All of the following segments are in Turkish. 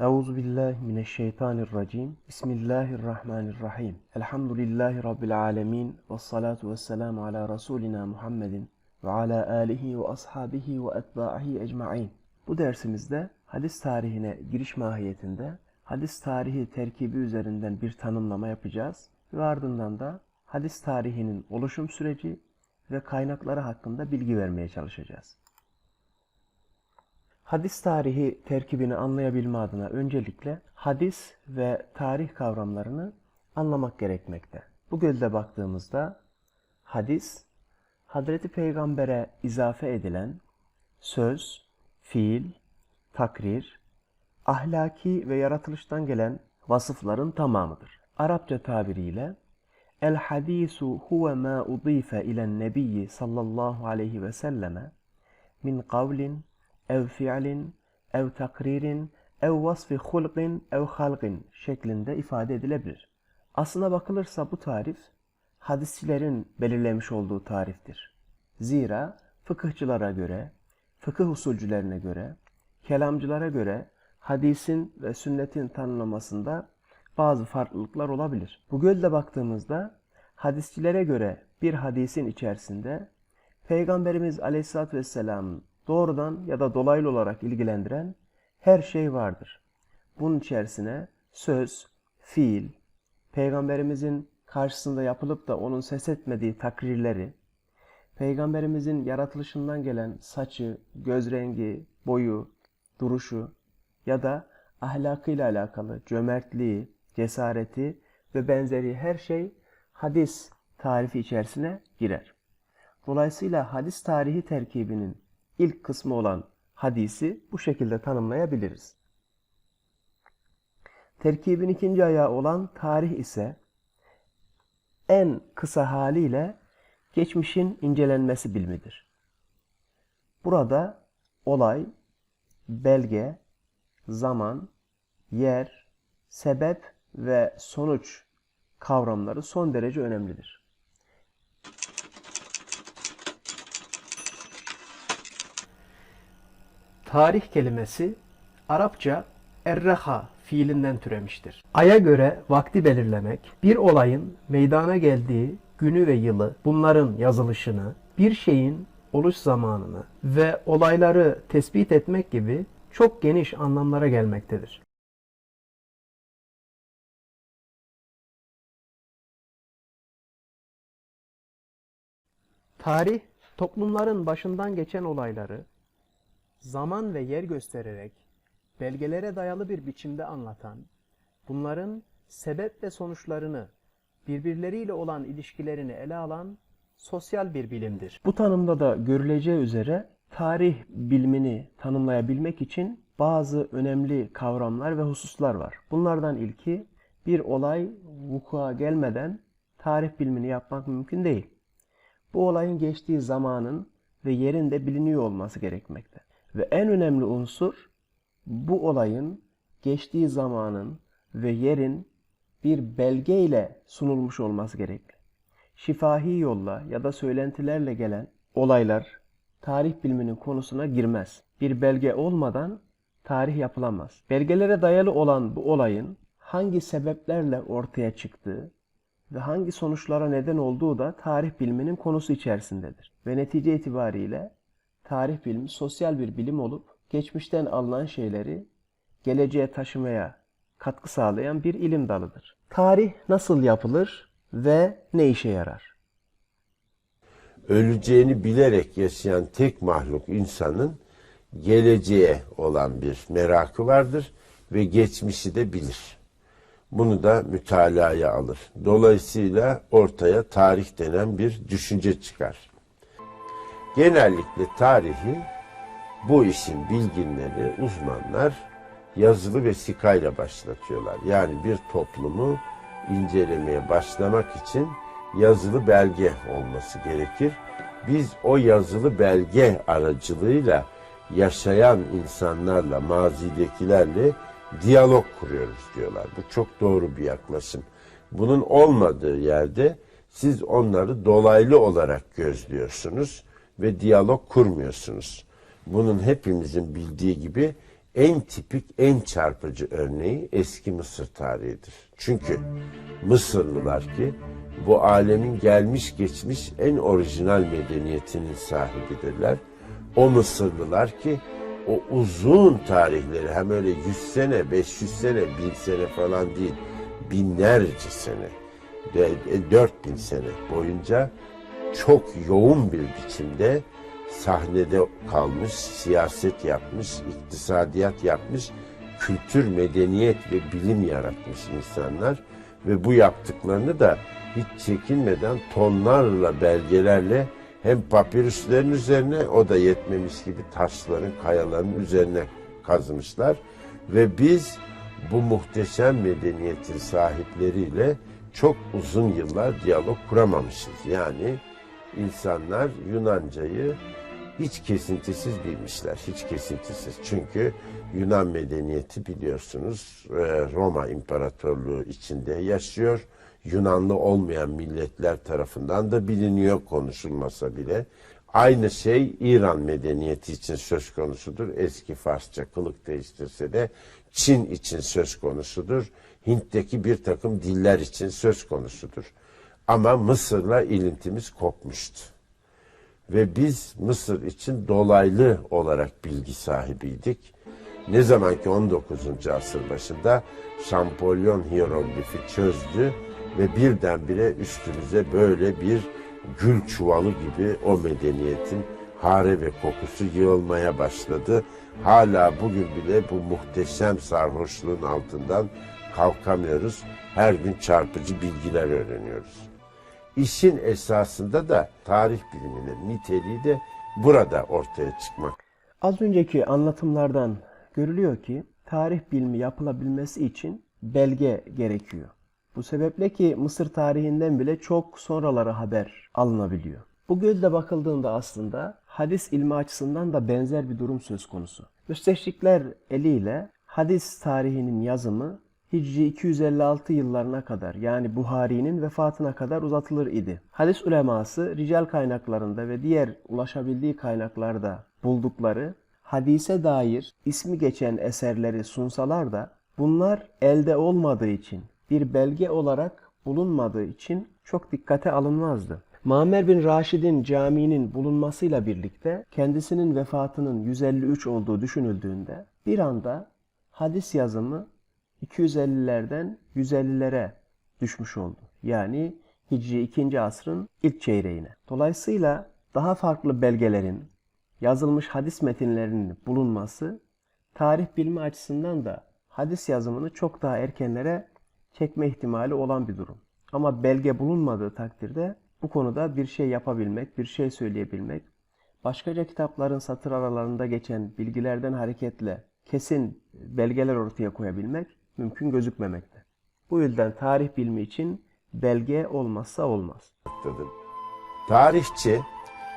Euzu billahi mineşşeytanirracim. Bismillahirrahmanirrahim. Elhamdülillahi rabbil alamin ve salatu vesselamu ala rasulina Muhammedin ve ala alihi ve ashabihi ve etbahi ecmaîn. Bu dersimizde hadis tarihine giriş mahiyetinde hadis tarihi terkibi üzerinden bir tanımlama yapacağız ve ardından da hadis tarihinin oluşum süreci ve kaynakları hakkında bilgi vermeye çalışacağız. Hadis tarihi terkibini anlayabilme adına öncelikle hadis ve tarih kavramlarını anlamak gerekmekte. Bu gözle baktığımızda hadis, Hazreti Peygamber'e izafe edilen söz, fiil, takrir, ahlaki ve yaratılıştan gelen vasıfların tamamıdır. Arapça tabiriyle El hadisu huve ma udife ilen nebiyyi sallallahu aleyhi ve selleme min kavlin ev fi'lin ev takririn ev vasfi hulqin ev halqin şeklinde ifade edilebilir. Aslına bakılırsa bu tarif hadisçilerin belirlemiş olduğu tariftir. Zira fıkıhçılara göre, fıkıh usulcülerine göre, kelamcılara göre hadisin ve sünnetin tanımlamasında bazı farklılıklar olabilir. Bu gözle baktığımızda hadisçilere göre bir hadisin içerisinde Peygamberimiz Aleyhisselatü Vesselam'ın doğrudan ya da dolaylı olarak ilgilendiren her şey vardır. Bunun içerisine söz, fiil, Peygamberimizin karşısında yapılıp da onun ses etmediği takrirleri, Peygamberimizin yaratılışından gelen saçı, göz rengi, boyu, duruşu ya da ahlakıyla alakalı cömertliği, cesareti ve benzeri her şey hadis tarifi içerisine girer. Dolayısıyla hadis tarihi terkibinin ilk kısmı olan hadisi bu şekilde tanımlayabiliriz. Terkibin ikinci ayağı olan tarih ise en kısa haliyle geçmişin incelenmesi bilimidir. Burada olay, belge, zaman, yer, sebep ve sonuç kavramları son derece önemlidir. Tarih kelimesi Arapça erreha fiilinden türemiştir. Aya göre vakti belirlemek, bir olayın meydana geldiği günü ve yılı, bunların yazılışını, bir şeyin oluş zamanını ve olayları tespit etmek gibi çok geniş anlamlara gelmektedir. Tarih, toplumların başından geçen olayları zaman ve yer göstererek belgelere dayalı bir biçimde anlatan, bunların sebep ve sonuçlarını, birbirleriyle olan ilişkilerini ele alan sosyal bir bilimdir. Bu tanımda da görüleceği üzere tarih bilimini tanımlayabilmek için bazı önemli kavramlar ve hususlar var. Bunlardan ilki bir olay vuku'a gelmeden tarih bilimini yapmak mümkün değil. Bu olayın geçtiği zamanın ve yerin de biliniyor olması gerekmekte. Ve en önemli unsur bu olayın geçtiği zamanın ve yerin bir belge ile sunulmuş olması gerekli. Şifahi yolla ya da söylentilerle gelen olaylar tarih biliminin konusuna girmez. Bir belge olmadan tarih yapılamaz. Belgelere dayalı olan bu olayın hangi sebeplerle ortaya çıktığı ve hangi sonuçlara neden olduğu da tarih biliminin konusu içerisindedir. Ve netice itibariyle tarih bilimi sosyal bir bilim olup geçmişten alınan şeyleri geleceğe taşımaya katkı sağlayan bir ilim dalıdır. Tarih nasıl yapılır ve ne işe yarar? öleceğini bilerek yaşayan tek mahluk insanın geleceğe olan bir merakı vardır ve geçmişi de bilir. Bunu da mütalaya alır. Dolayısıyla ortaya tarih denen bir düşünce çıkar. Genellikle tarihi bu işin bilginleri, uzmanlar yazılı vesikayla başlatıyorlar. Yani bir toplumu incelemeye başlamak için yazılı belge olması gerekir. Biz o yazılı belge aracılığıyla yaşayan insanlarla, mazidekilerle diyalog kuruyoruz diyorlar. Bu çok doğru bir yaklaşım. Bunun olmadığı yerde siz onları dolaylı olarak gözlüyorsunuz ve diyalog kurmuyorsunuz. Bunun hepimizin bildiği gibi en tipik, en çarpıcı örneği eski Mısır tarihidir. Çünkü Mısırlılar ki bu alemin gelmiş geçmiş en orijinal medeniyetinin sahibidirler. O Mısırlılar ki o uzun tarihleri hem öyle 100 sene, 500 sene, 1000 sene falan değil, binlerce sene, de- e, 4000 sene boyunca çok yoğun bir biçimde sahnede kalmış, siyaset yapmış, iktisadiyat yapmış, kültür, medeniyet ve bilim yaratmış insanlar ve bu yaptıklarını da hiç çekinmeden tonlarla belgelerle hem papirüslerin üzerine o da yetmemiş gibi taşların, kayaların üzerine kazmışlar ve biz bu muhteşem medeniyetin sahipleriyle çok uzun yıllar diyalog kuramamışız. Yani insanlar Yunancayı hiç kesintisiz bilmişler. Hiç kesintisiz. Çünkü Yunan medeniyeti biliyorsunuz e, Roma İmparatorluğu içinde yaşıyor. Yunanlı olmayan milletler tarafından da biliniyor konuşulmasa bile. Aynı şey İran medeniyeti için söz konusudur. Eski Farsça kılık değiştirse de Çin için söz konusudur. Hint'teki bir takım diller için söz konusudur. Ama Mısır'la ilintimiz kopmuştu. Ve biz Mısır için dolaylı olarak bilgi sahibiydik. Ne zaman ki 19. asır başında Şampolyon hieroglifi çözdü ve birdenbire üstümüze böyle bir gül çuvalı gibi o medeniyetin hare ve kokusu yığılmaya başladı. Hala bugün bile bu muhteşem sarhoşluğun altından kalkamıyoruz. Her gün çarpıcı bilgiler öğreniyoruz. İşin esasında da tarih biliminin niteliği de burada ortaya çıkmak. Az önceki anlatımlardan görülüyor ki tarih bilimi yapılabilmesi için belge gerekiyor. Bu sebeple ki Mısır tarihinden bile çok sonralara haber alınabiliyor. Bu gözle bakıldığında aslında hadis ilmi açısından da benzer bir durum söz konusu. Müsteşrikler eliyle hadis tarihinin yazımı Hicri 256 yıllarına kadar yani Buhari'nin vefatına kadar uzatılır idi. Hadis uleması rical kaynaklarında ve diğer ulaşabildiği kaynaklarda buldukları hadise dair ismi geçen eserleri sunsalar da bunlar elde olmadığı için bir belge olarak bulunmadığı için çok dikkate alınmazdı. Mamer bin Raşid'in caminin bulunmasıyla birlikte kendisinin vefatının 153 olduğu düşünüldüğünde bir anda hadis yazımı 250'lerden 150'lere düşmüş oldu. Yani Hicri 2. asrın ilk çeyreğine. Dolayısıyla daha farklı belgelerin, yazılmış hadis metinlerinin bulunması tarih bilimi açısından da hadis yazımını çok daha erkenlere çekme ihtimali olan bir durum. Ama belge bulunmadığı takdirde bu konuda bir şey yapabilmek, bir şey söyleyebilmek, başkaca kitapların satır aralarında geçen bilgilerden hareketle kesin belgeler ortaya koyabilmek mümkün gözükmemekte. Bu yüzden tarih bilimi için belge olmazsa olmaz. Tarihçi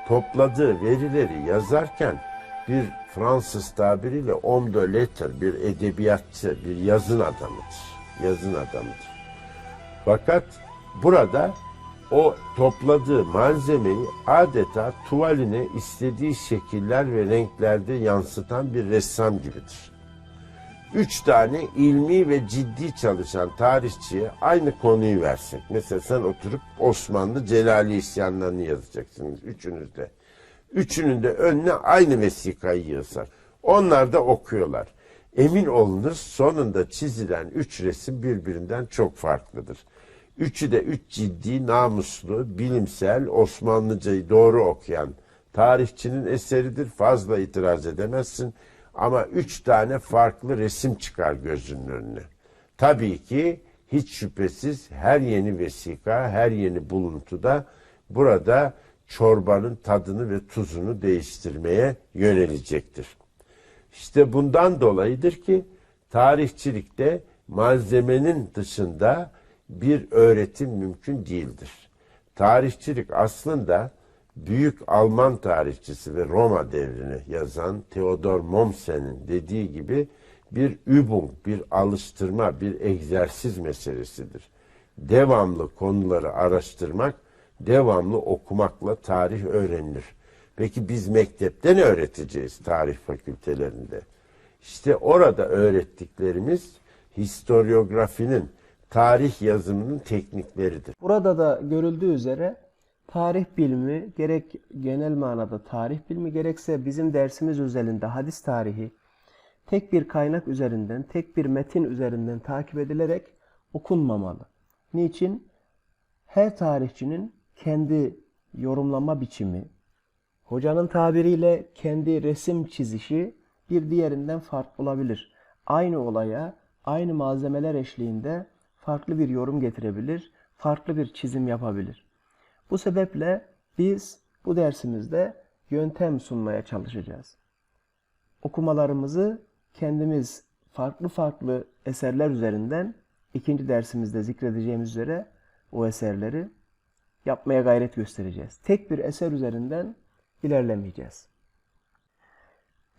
topladığı verileri yazarken bir Fransız tabiriyle homme de lettres, bir edebiyatçı, bir yazın adamıdır. Yazın adamıdır. Fakat burada o topladığı malzemeyi adeta tuvaline istediği şekiller ve renklerde yansıtan bir ressam gibidir. Üç tane ilmi ve ciddi çalışan tarihçiye aynı konuyu versek. Mesela sen oturup Osmanlı Celali isyanlarını yazacaksınız üçünüz de. Üçünün de önüne aynı vesikayı yığsak. Onlar da okuyorlar. Emin olunuz sonunda çizilen üç resim birbirinden çok farklıdır. Üçü de üç ciddi, namuslu, bilimsel, Osmanlıcayı doğru okuyan tarihçinin eseridir. Fazla itiraz edemezsin. Ama üç tane farklı resim çıkar gözünün önüne. Tabii ki hiç şüphesiz her yeni vesika, her yeni buluntuda burada çorbanın tadını ve tuzunu değiştirmeye yönelecektir. İşte bundan dolayıdır ki tarihçilikte malzemenin dışında bir öğretim mümkün değildir. Tarihçilik aslında büyük Alman tarihçisi ve Roma devrini yazan Theodor Mommsen'in dediği gibi bir übung, bir alıştırma, bir egzersiz meselesidir. Devamlı konuları araştırmak, devamlı okumakla tarih öğrenilir. Peki biz mektepte ne öğreteceğiz tarih fakültelerinde? İşte orada öğrettiklerimiz historiografinin, tarih yazımının teknikleridir. Burada da görüldüğü üzere tarih bilimi gerek genel manada tarih bilimi gerekse bizim dersimiz özelinde hadis tarihi tek bir kaynak üzerinden, tek bir metin üzerinden takip edilerek okunmamalı. Niçin? Her tarihçinin kendi yorumlama biçimi, hocanın tabiriyle kendi resim çizişi bir diğerinden farklı olabilir. Aynı olaya, aynı malzemeler eşliğinde farklı bir yorum getirebilir, farklı bir çizim yapabilir. Bu sebeple biz bu dersimizde yöntem sunmaya çalışacağız. Okumalarımızı kendimiz farklı farklı eserler üzerinden ikinci dersimizde zikredeceğimiz üzere o eserleri yapmaya gayret göstereceğiz. Tek bir eser üzerinden ilerlemeyeceğiz.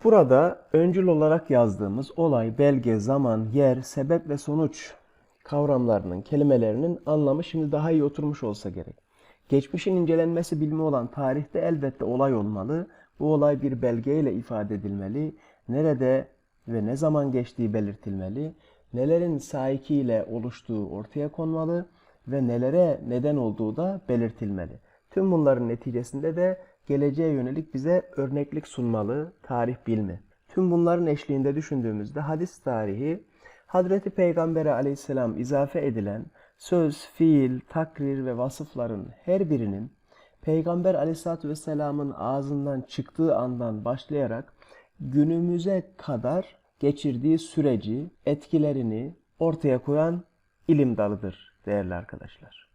Burada öncül olarak yazdığımız olay, belge, zaman, yer, sebep ve sonuç kavramlarının, kelimelerinin anlamı şimdi daha iyi oturmuş olsa gerek. Geçmişin incelenmesi bilimi olan tarihte elbette olay olmalı. Bu olay bir belgeyle ifade edilmeli. Nerede ve ne zaman geçtiği belirtilmeli. Nelerin saikiyle oluştuğu ortaya konmalı ve nelere neden olduğu da belirtilmeli. Tüm bunların neticesinde de geleceğe yönelik bize örneklik sunmalı tarih bilimi. Tüm bunların eşliğinde düşündüğümüzde hadis tarihi Hazreti Peygamber'e aleyhisselam izafe edilen söz, fiil, takrir ve vasıfların her birinin Peygamber aleyhissalatü vesselamın ağzından çıktığı andan başlayarak günümüze kadar geçirdiği süreci, etkilerini ortaya koyan ilim dalıdır değerli arkadaşlar.